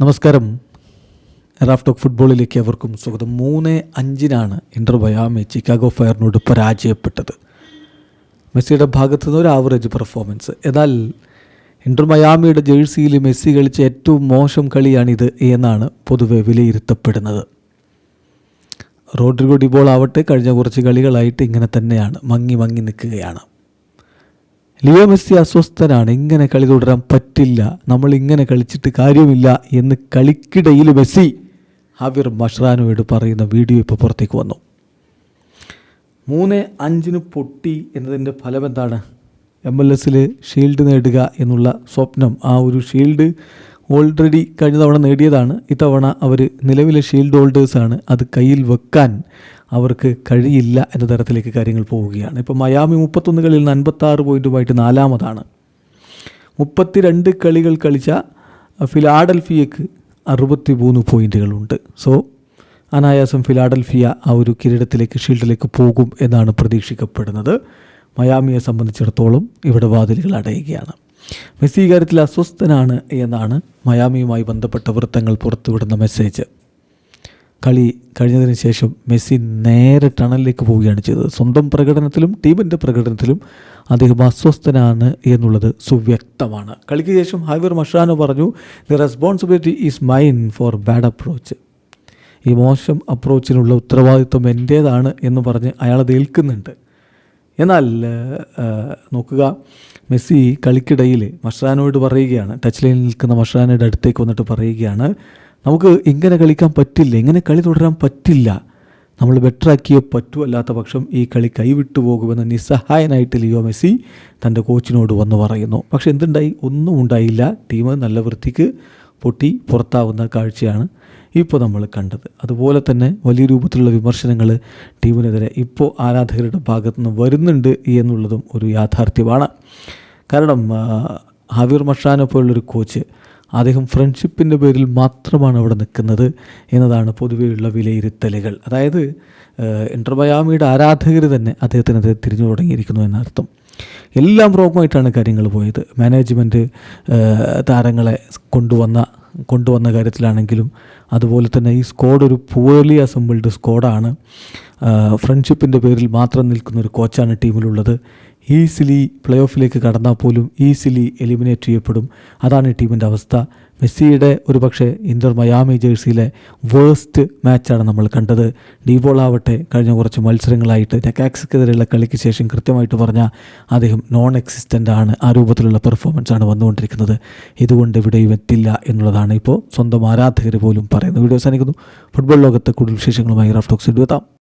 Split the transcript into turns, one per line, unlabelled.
നമസ്കാരം. Raf talk ഫുട്ബോളിലേക്ക് അവർക്കും സ്വാഗതം. മൂന്ന് അഞ്ചിനാണ് ഇന്റർ ബയാമി ചിക്കാഗോ ഫയറിനോട് പരാജയപ്പെട്ടത്. മെസ്സിയുടെ ഭാഗത്തു നിന്ന് ഒരു ആവറേജ് പെർഫോമൻസ് എന്നാൽ ഇന്റർ മയാമിയുടെ ജേഴ്സിയിൽ മെസ്സി കളിച്ച ഏറ്റവും മോശം കളിയാണിത് എന്നാണ് പൊതുവെ വിലയിരുത്തപ്പെടുന്നത്. റോഡ്രിഗോ ഡിബോൾ ആവട്ടെ കഴിഞ്ഞ കുറച്ച് കളികളായിട്ട് ഇങ്ങനെ തന്നെയാണ് മങ്ങി മങ്ങി നിൽക്കുകയാണ്. ലിയോ മെസ്സി അസ്വസ്ഥനാണ്. ഇങ്ങനെ കളി തുടരാൻ പറ്റില്ല. നമ്മൾ ഇങ്ങനെ കളിച്ചിട്ട് കാര്യമില്ല എന്ന് കളിക്കിടയിൽ മെസ്സി ഹവിർ മഷ്റാനോയോട് പറയുന്ന വീഡിയോ ഇപ്പോൾ പുറത്തേക്ക് വന്നു. മൂന്ന് അഞ്ചിന് പൊട്ടി എന്നതിന്റെ ഫലം എന്താണ് എം എൽ എസിൽ ഷീൽഡ് നേടുക എന്നുള്ള സ്വപ്നം. ആ ഒരു ഷീൽഡ് ഓൾറെഡി കഴിഞ്ഞ തവണ നേടിയതാണ്. ഇത്തവണ അവർ നിലവിലെ ഷീൽഡ് ഹോൾഡേഴ്സാണ്. അത് കയ്യിൽ വെക്കാൻ അവർക്ക് കഴിയില്ല എന്ന തരത്തിലേക്ക് കാര്യങ്ങൾ പോവുകയാണ്. ഇപ്പോൾ മയാമി മുപ്പത്തൊന്ന് കളിയിൽ നിന്ന് അൻപത്താറ് പോയിന്റുമായിട്ട് നാലാമതാണ്. മുപ്പത്തിരണ്ട് കളികൾ കളിച്ച ഫിലാഡൽഫിയക്ക് അറുപത്തി മൂന്ന് പോയിന്റുകളുണ്ട് സോ അനായാസം ഫിലാഡൽഫിയ ആ ഒരു കിരീടത്തിലേക്ക് ഷീൽഡിലേക്ക് പോകും എന്നാണ് പ്രതീക്ഷിക്കപ്പെടുന്നത്. മയാമിയെ സംബന്ധിച്ചിടത്തോളം ഇവിടെ വാതിലുകൾ അടയുകയാണ്. മെസ്സി കാര്യത്തിൽ അസ്വസ്ഥനാണ് എന്നാണ് മയാമിയുമായി ബന്ധപ്പെട്ട വൃത്തങ്ങൾ പുറത്തുവിടുന്ന മെസ്സേജ്. കളി കഴിഞ്ഞതിന് ശേഷം മെസ്സി നേരെ ടണലിലേക്ക് പോവുകയാണ് ചെയ്തത്. സ്വന്തം പ്രകടനത്തിലും ടീമിന്റെ പ്രകടനത്തിലും അദ്ദേഹം അസ്വസ്ഥനാണ് എന്നുള്ളത് സുവ്യക്തമാണ്. കളിക്ക് ശേഷം ഹൈവർ മഷാനോ പറഞ്ഞു the responsibility is mine for bad approach ഈ മോശം അപ്രോച്ചിനുള്ള ഉത്തരവാദിത്വം എന്റേതാണ് എന്ന് പറഞ്ഞ് അയാൾ അത് ഏൽക്കുന്നുണ്ട്. എന്നാൽ നോക്കുക മെസ്സി കളിക്കിടയിൽ മഷ്റാനോട് പറയുകയാണ് ടച്ച് ലൈനിൽ നിൽക്കുന്ന മഷാനോയുടെ അടുത്തേക്ക് വന്നിട്ട് പറയുകയാണ് നമുക്ക് ഇങ്ങനെ കളിക്കാൻ പറ്റില്ല ഇങ്ങനെ കളി തുടരാൻ പറ്റില്ല. നമ്മൾ ബെറ്ററാക്കിയേ പറ്റൂ അല്ലാത്ത പക്ഷം ഈ കളി കൈവിട്ടു പോകുമെന്ന് നിസ്സഹായനായിട്ട് ലിയോ മെസ്സി തന്റെ കോച്ചിനോട് വന്ന് പറയുന്നു. പക്ഷെ എന്തുണ്ടായി? ഒന്നും ഉണ്ടായില്ല. ടീം നല്ല വൃത്തിക്ക് പൊട്ടി പുറത്താവുന്ന കാഴ്ചയാണ് ഇപ്പോൾ നമ്മൾ കണ്ടത്. അതുപോലെ തന്നെ വലിയ രൂപത്തിലുള്ള വിമർശനങ്ങൾ ടീമിനെതിരെ ഇപ്പോൾ ആരാധകരുടെ ഭാഗത്തു നിന്ന് വരുന്നുണ്ട് എന്നുള്ളതും ഒരു യാഥാർത്ഥ്യമാണ്. കാരണം ഹവീർ മഷാനെ പോലുള്ളൊരു കോച്ച് അദ്ദേഹം ഫ്രണ്ട്ഷിപ്പിന്റെ പേരിൽ മാത്രമാണ് അവിടെ നിൽക്കുന്നത് എന്നതാണ് പൊതുവെയുള്ള വിലയിരുത്തലുകൾ. അതായത് ഇന്റർമയാമിയുടെ ആരാധകർ തന്നെ അദ്ദേഹത്തിനെതിരെ തിരിഞ്ഞു തുടങ്ങിയിരിക്കുന്നു എന്നർത്ഥം. എല്ലാം റോങ്ങായിട്ടാണ് കാര്യങ്ങൾ പോയത്. മാനേജ്മെന്റ് താരങ്ങളെ കൊണ്ടുവന്ന കൊണ്ടുവന്ന കാര്യത്തിലാണെങ്കിലും അതുപോലെ തന്നെ ഈ സ്ക്വാഡ് ഒരു പൂവലി അസംബിൾഡ് സ്ക്വാഡാണ് ഫ്രണ്ട്ഷിപ്പിന്റെ പേരിൽ മാത്രം നിൽക്കുന്ന ഒരു കോച്ചാണ് ടീമിലുള്ളത് ഈസിലി പ്ലേ ഓഫിലേക്ക് കടന്നാൽ പോലും ഈസിലി എലിമിനേറ്റ് ചെയ്യപ്പെടും. അതാണ് ഈ ടീമിന്റെ അവസ്ഥ. മെസ്സിയുടെ ഒരു പക്ഷേ മയാമി ജേഴ്സിയിലെ വേഴ്സ്റ്റ് മാച്ചാണ് നമ്മൾ കണ്ടത്. ഡീബോൾ ആവട്ടെ കഴിഞ്ഞ കുറച്ച് മത്സരങ്ങളായിട്ട് നെക്കാക്സിക്കെതിരെയുള്ള കളിക്ക് ശേഷം കൃത്യമായിട്ട് പറഞ്ഞാൽ അദ്ദേഹം നോൺ എക്സിസ്റ്റന്റ് ആണ്. ആ രൂപത്തിലുള്ള പെർഫോമൻസ് ആണ് വന്നുകൊണ്ടിരിക്കുന്നത്. ഇതുകൊണ്ട് ഇവിടെയും എത്തില്ല എന്നുള്ളതാണ് ഇപ്പോൾ സ്വന്തം ആരാധകർ പോലും പറയുന്നത് വീഡിയോ അവസാനിക്കുന്നു. ഫുട്ബോൾ ലോകത്തെ കൂടുതൽ വിശേഷങ്ങളുമായി റഫ് ടോക്സ് എത്താം